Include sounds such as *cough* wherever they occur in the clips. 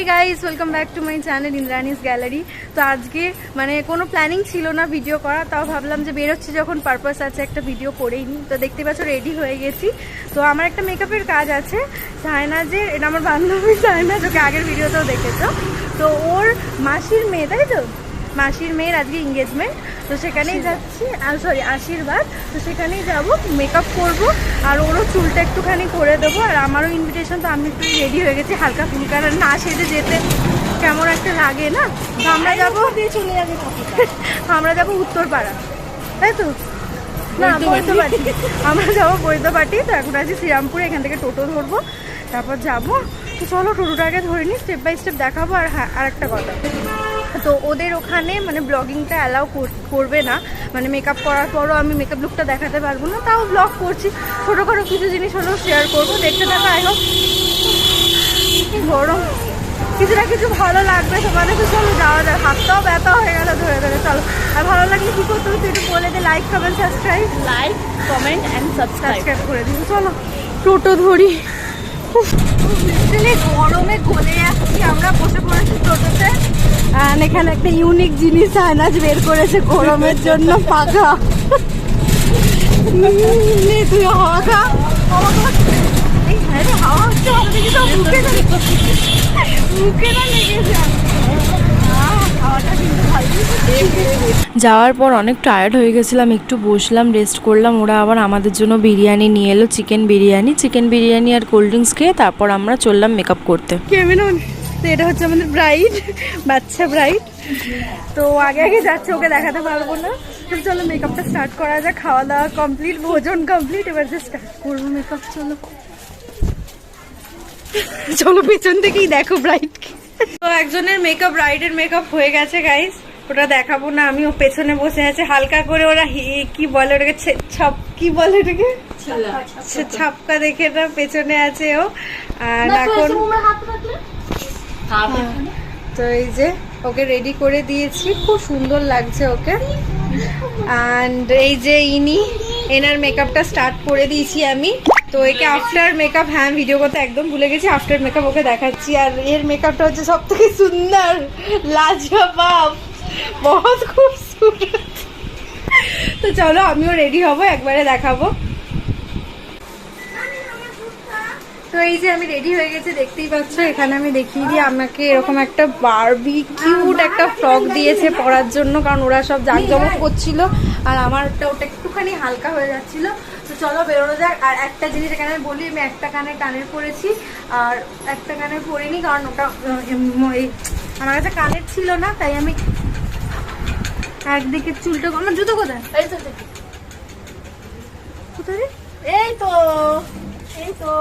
Hi guys welcome back to my channel Indrani's gallery তো আজকে মানে কোনো প্ল্যানিং ছিল না ভিডিও করা, তাও ভাবলাম যে বেরোচ্ছি যখন পারপাস আছে একটা ভিডিও করেই নিই। তো দেখতে পাচ্ছ রেডি হয়ে গেছি। তো আমার একটা মেকআপের কাজ আছে। সায়নাজের এটা আমার বান্ধবী সায়নাজ ওকে আগের ভিডিওতেও দেখেছ। তো ওর মাসির মেয়ে, তাই তো? মাসির মেয়ের আজকে এঙ্গেজমেন্ট তো সেখানেই যাচ্ছি। আর সরি আশীর্বাদ। তো সেখানেই যাব মেকআপ করব আর ওরও চুলটা একটুখানি করে দেবো আর আমারও ইনভিটেশন তো আমি একটু রেডি হয়ে গেছি হালকা ফুলকা আর না সেজে যেতে কেমন একটা লাগে না। তো আমরা যাব চলে যাবে *laughs* আমরা যাব উত্তরপাড়া। তাই তো? না বৈদ্যবাটি আমরা যাব বৈদ্যবাটি তো এখন আছি শ্রীরামপুরে এখান থেকে টোটো ধরবো তারপর যাব। তো চলো টোটোটাকে ধরে নিই স্টেপ বাই স্টেপ দেখাবো আর হ্যাঁ আর একটা কথা। তো ওদের ওখানে মানে ব্লগিংটা অ্যালাউ করবে না। মানে মেকআপ করার পরও আমি মেকআপ লুকটা দেখাতে পারব না তাও ব্লগ করছি। ছোটোখাটো কিছু জিনিস হলেও শেয়ার করব দেখতে থাকা আই হোক গরম। কিছু না কিছু ভালো লাগবে তোমাদের তো চলো যাওয়া যায় হাতটাও ব্যথা হয়ে গেল ধরে ধরে চলো। আর ভালো লাগলে কী করতে হবে তুই একটু বলে দে like comment subscribe like comment and subscribe করে দিন চলো। টোটো ধরি। গরমে গলে যাচ্ছি আমরা বসে পড়েছি টোটোতে। এখানে একটা ইউনিক জিনিস আয়নাজ বের করেছে গরমের জন্য পাখা তুই হাওয়া খা। হাওয়া খা। এই হ্যাঁ হচ্ছে মুখে না লেগেছে যাওয়ার পর অনেক টায়ার্ড হয়ে গেছিলাম একটু বসলাম রেস্ট করলাম। ওরা আবার আমাদের জন্য বিরিয়ানি নিয়ে এলো চিকেন বিরিয়ানি। চিকেন বিরিয়ানি আর কোল্ড ড্রিঙ্কস খেয়ে তারপর আমরা চললাম মেকআপ করতে। কেমন? তো এটা হচ্ছে আমাদের ব্রাইড বাচ্চা ব্রাইড তো আগে আগে যাচ্ছে ওকে দেখাতে পারব না। তো চলো মেকআপটা স্টার্ট করা যাক খাওয়া দাওয়া কমপ্লিট ভোজন কমপ্লিট এবার যে স্টার্ট করব মেকআপ চলো। চলো পেছন থেকেই দেখো ব্রাইডকে তো একজনের মেকআপ ব্রাইডের মেকআপ হয়ে গেছে গাইস ওটা দেখাবো না আমি ও পেছনে বসে আছে। হালকা করে ওরা হি- কি বলে ওটাকে ছাপ কি বলে ওটাকে? ছাপকা দেখে না পেছনে আছে ও। আর এখন তো এই যে ওকে রেডি করে দিয়েছি। খুব সুন্দর লাগছে ওকে। অ্যান্ড এই যে ইনি, এনার মেকআপটা স্টার্ট করে দিয়েছি আমি। তো একে আফটার মেকআপ হ্যাঁ ভিডিও করতে একদম ভুলে গেছি আফটার মেকআপ ওকে দেখাচ্ছি। আর এর মেকআপটা হচ্ছে সব থেকে সুন্দর, লাজবাব। বহুত খুবসুরত তো চলো আমিও রেডি হব, একবারে দেখাবো। এই যে আমি রেডি হয়ে গেছি দেখতেই পাচ্ছ এখানে আমি দেখিয়ে দিই আমাকে এরকম একটা বারবি কিউট একটা ফ্রক দিয়েছে পরার জন্য কারণ ওরা সব জাঁকজমক করছিল আর আমারটা ওটা একটুখানি হালকা হয়ে যাচ্ছিল। তো চলো বেরোনো যাক আর একটা জিনিস এখানে বলি আমি একটা কানে কানের পরেছি আর একটা কানে পরিনি কারণ ওটা আমার কাছে কানের ছিল না তাই আমি একদিকে চুলটা আমার জুতো কোথায়? কোথায়? এই তো এই তো।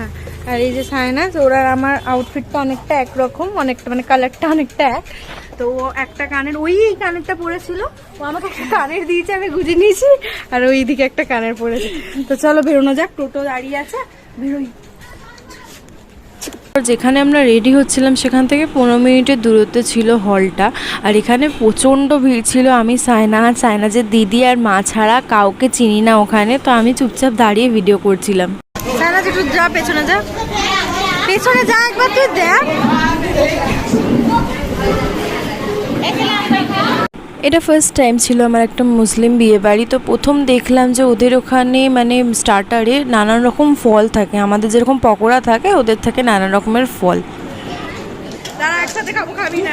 হ্যাঁ আর এই যে সায়নাজ ওরা আমার আউটফিটটা অনেকটা একরকম, অনেকটা মানে কালারটা অনেকটা এক। তো ও একটা কানের, ওই কানেরটা পরেছিল। ও আমাকে একটা কানের দিয়েছে, আমি গুজে নিয়েছি, আর ওই দিকে একটা কানের পরেছে। তো চলো বেরোনো যাক, টোটো দাঁড়িয়ে আছে, বেরোই। যেখানে আমরা রেডি হচ্ছিলাম, সেখান থেকে পনেরো মিনিটের দূরত্বে ছিল হলটা আর এখানে প্রচণ্ড ভিড় ছিল, আমি, সায়না সায়নাজের দিদি আর মা ছাড়া কাউকে চিনি না ওখানে। তো আমি চুপচাপ দাঁড়িয়ে ভিডিও করছিলাম। একটু যা পেছনে যা। পেছনে যা একবার তুই দেখ। এটা ফার্স্ট টাইম ছিল আমার একটা মুসলিম বিয়ে বাড়ি তো প্রথম দেখলাম যে ওদের ওখানে মানে স্টার্টারে নানান রকম ফল থাকে। আমাদের যেরকম পকোড়া থাকে ওদের থাকে নানা রকমের ফল। একসাথে খাব খাবি না।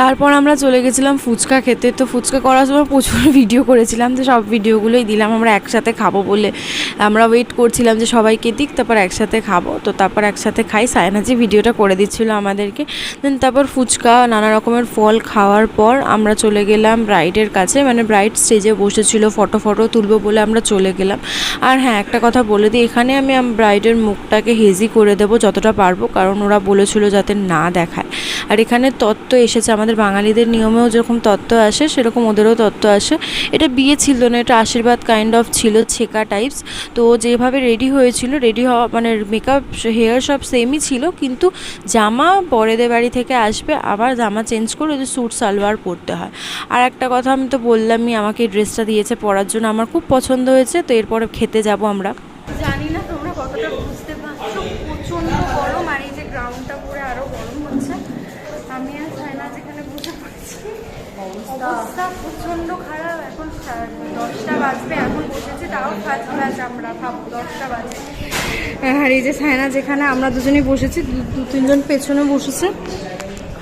তারপর আমরা চলে গেছিলাম ফুচকা খেতে। তো ফুচকা করার সময় প্রচুর ভিডিও করেছিলাম, তো সব ভিডিওগুলোই দিলাম। আমরা একসাথে খাব বলে আমরা ওয়েট করছিলাম যে সবাইকে দিক তারপর একসাথে খাব। তো তারপর একসাথে খাই। সায়নাজি ভিডিওটা করে দিচ্ছিল আমাদেরকে। দেন তারপর ফুচকা, নানা রকমের ফল খাওয়ার পর আমরা চলে গেলাম ব্রাইডের কাছে। মানে ব্রাইড স্টেজে বসেছিল ফটো ফটো তুলবো বলে আমরা চলে গেলাম। আর হ্যাঁ একটা কথা বলে দিই, এখানে আমি ব্রাইডের মুখটাকে হেজি করে দেবো যতটা পারব, কারণ ওরা বলেছিল যাতে না দেখায়। আর এখানে তত্ত্ব এসেছে আমাদের আমাদের বাঙালিদের নিয়মেও যেরকম তত্ত্ব আসে, সেরকম ওদেরও তত্ত্ব আসে। এটা বিয়ে ছিল না, এটা আশীর্বাদ কাইন্ড অফ ছিল, ছেকা টাইপস তো যেভাবে রেডি হয়েছিল রেডি হওয়া মানে মেকআপ হেয়ার সব সেমই ছিল, কিন্তু জামা বড়েদের বাড়ি থেকে আসবে, আবার জামা চেঞ্জ করে ওদের স্যুট সালোয়ার পরতে হয়। আর একটা কথা আমি তো বললামই, আমাকে এই ড্রেসটা দিয়েছে পরার জন্য, আমার খুব পছন্দ হয়েছে, তো এরপরে খেতে যাব আমরা। জানি না তোমরা কতটা বুঝতে পারছ প্রচণ্ড গরম আর এই যে গ্রাউন্ডটা পুরো আরও গরম হচ্ছে আমি আর ছায়না যেখানে বসে পড়েছি অবস্থা প্রচণ্ড খারাপ। এখন দশটা বাজবে, এখন বসেছি, তাও ফার্স্ট ব্যাচ আমরা ভাবো, দশটা বাজে। আর এই যে ছায়না যেখানে আমরা দুজনেই বসেছি, দু তিনজন পেছনে বসেছে।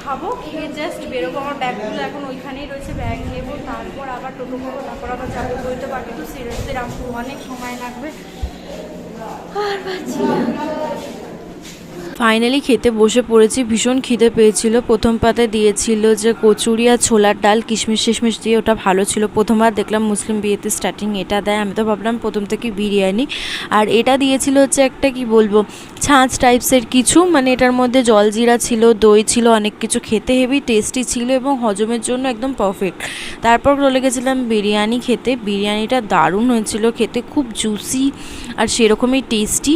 খাব, খেয়ে জাস্ট বেরোবো, আমার ব্যাগগুলো এখন ওইখানেই রয়েছে, ব্যাগ নেব, তারপর আবার টোটো করব তারপর আবার যাব, বইতে পারব তো সিরিয়াসলি রাখব, অনেক সময় লাগবে। আর ফাইনালি খেতে বসে পড়েছি। ভীষণ খিদে পেয়েছিল। প্রথম পাতে দিয়েছিল যে কচুরি আর ছোলার ডাল, কিশমিশ টিশমিশ দিয়ে ওটা ভালো ছিল। প্রথমবার দেখলাম মুসলিম বিয়েতে স্টার্টিং এটা দেয়। আমি তো ভাবলাম প্রথম থেকে বিরিয়ানি। আর এটা দিয়েছিল হচ্ছে একটা কি বলব, ছাঁচ টাইপসের কিছু। মানে এটার মধ্যে জলজিরা ছিল, দই ছিল, অনেক কিছু খেতে হেভি টেস্টি ছিল এবং হজমের জন্য একদম পারফেক্ট তারপর চলে গেছিলাম বিরিয়ানি খেতে। বিরিয়ানিটা দারুণ হয়েছিল খেতে, খুব জুসি আর সেরকমই টেস্টি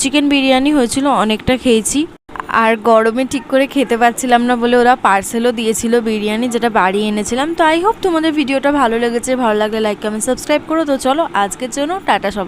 চিকেন বিরিয়ানি হয়েছিল অনেকটা খেয়েছি। আর গরমে ঠিক করে খেতে পারছিলাম না বলে ওরা পার্সেলও দিয়েছিল বিরিয়ানি যেটা বাড়ি এনেছিলাম। তো আই হোপ তোমাদের ভিডিওটা ভালো লেগেছে। ভালো লাগলে লাইক কমেন্ট সাবস্ক্রাইব করো। তো চলো আজকের জন্য টাটা সব